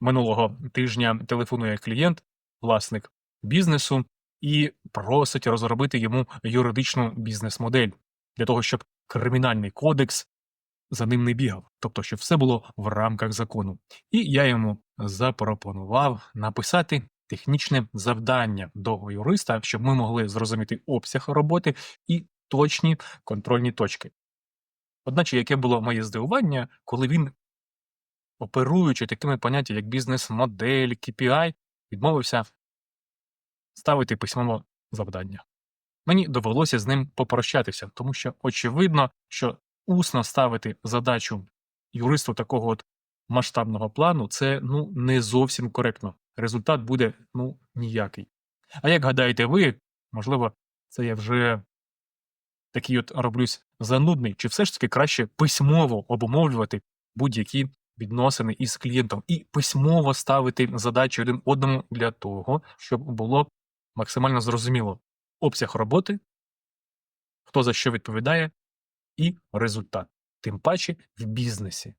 Минулого тижня телефонує клієнт, власник бізнесу, і просить розробити йому юридичну бізнес-модель для того, щоб кримінальний кодекс за ним не бігав, тобто, щоб все було в рамках закону. І я йому запропонував написати технічне завдання до юриста, щоб ми могли зрозуміти обсяг роботи і точні контрольні точки. Одначе, яке було моє здивування, коли він, оперуючи такими поняттями, як бізнес-модель, KPI, відмовився ставити письмово завдання. Мені довелося з ним попрощатися, тому що очевидно, що усно ставити задачу юристу такого от масштабного плану це ну не зовсім коректно. Результат буде ну ніякий. А як гадаєте ви, можливо, це я вже такий от роблюсь занудний, чи все ж таки краще письмово обумовлювати будь-які відносини із клієнтом і письмово ставити задачі один одному для того, щоб було максимально зрозуміло обсяг роботи, хто за що відповідає, і результат. Тим паче в бізнесі.